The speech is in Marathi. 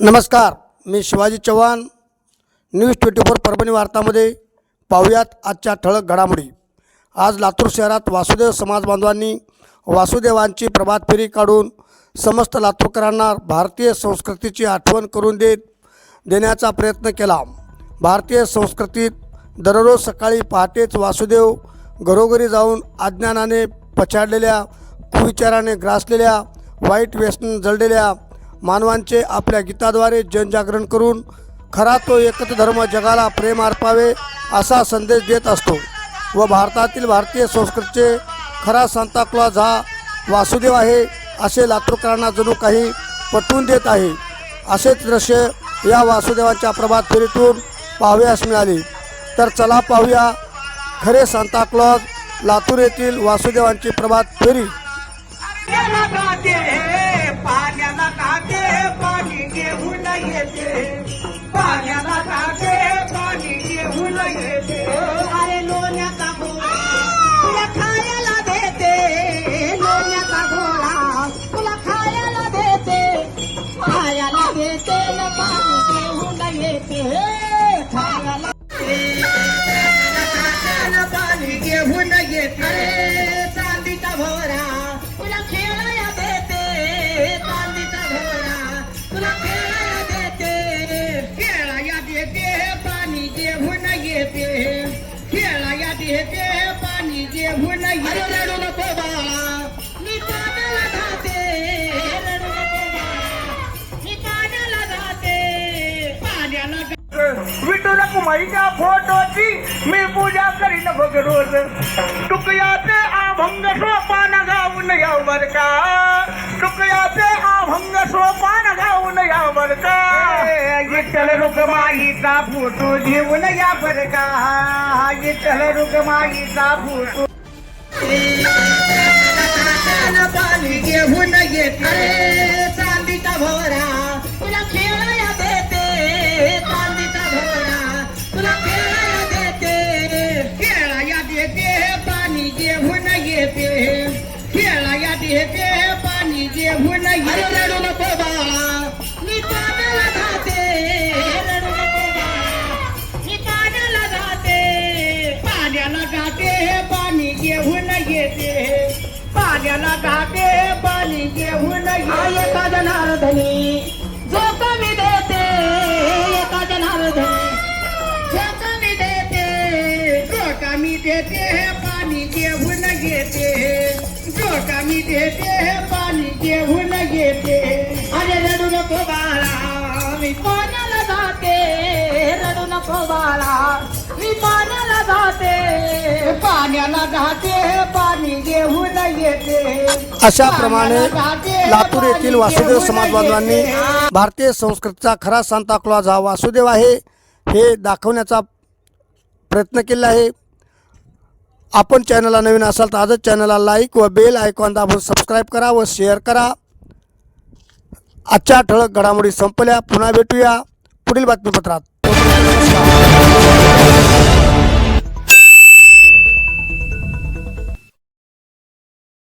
नमस्कार मी Shivaji Chavan. News twenty four Parbhani वार्तामध्ये पाहूयात आजच्या ठळक घडामोडी. आज लातूर शहरात वासुदेव समाज बांधवांनी वासुदेवांची प्रभात फेरी काढून समस्त लातूरकरांना भारतीय संस्कृतीची आठवण करून देत देण्याचा प्रयत्न केला. भारतीय संस्कृतीत दररोज सकाळी पहाटेच वासुदेव घरोघरी जाऊन अज्ञानाने पछाडलेल्या कुविचाराने ग्रासलेल्या वाईट व्यसन जळलेल्या मानवांचे आपल्या गीताद्वारे जनजागरण करून खरा तो एकत्र धर्म जगाला प्रेम अर्पावे असा संदेश देत असतो व भारतातील भारतीय संस्कृतीचे खरा सांताक्लॉज हा वासुदेव आहे असे लातूरकरांना जणू काही पटवून देत आहे. असेच दृश्य या वासुदेवाच्या प्रभात फेरीतून पाहावयास मिळाले. तर चला पाहूया खरे सांताक्लॉज लातूर येथील वासुदेवांची प्रभात फेरी. घेऊन येते येते. खेळाया देते पाणी घेऊन येते रडू नको बाळा. मी पाण्याला जाते रडू नको बाळा. मी पाण्याला जाते पाण्याला. विठुला कुमारीच्या फोटोची मी पूजा करीन बघ रोज. टुकयाचे अभंग सोपान गाऊन याव बर का रुक्माईचा फोटो घेऊन या बर का. विठ्ठल रुक्माईचा फोटो. पाणी घेऊन येते चांदीचा भोरा तुला खेळाया देते चांदीचा भोरा तुला खेळाया देते खेळाया देते पाणी घेऊन येते. खेळाया देते पाणी घेऊन येते. घेऊन येते पाण्याला जाते पाणी घेऊन एका जनार्दनी जो कमी देते एका जनार्दनी जो कमी देते जो कमी देते पाणी घेऊन येते जो कमी देते पाणी घेऊन येते अरे रडू नको बाळा मी पाण्याला जाते रडू नको बाळा. मी पाण्याला जाते. पाण्याला जाते पाणी घेऊन येते. अशा प्रमाणे लातूर येथील वासुदेव समाज बांधवांनी भारतीय संस्कृतीचा खरा सांताक्लॉज हा वासुदेव आहे. हे दाखवण्याचा प्रयत्न केला आहे. आपण चॅनलला नवीन असाल तर आजच चॅनलला लाईक व बेल आयकॉन दाबून सबस्क्राईब करा व शेअर करा. आजच्या ठळक घडामोडी संपल्या. पुन्हा भेटूया. पुढील बातमीपत्रात.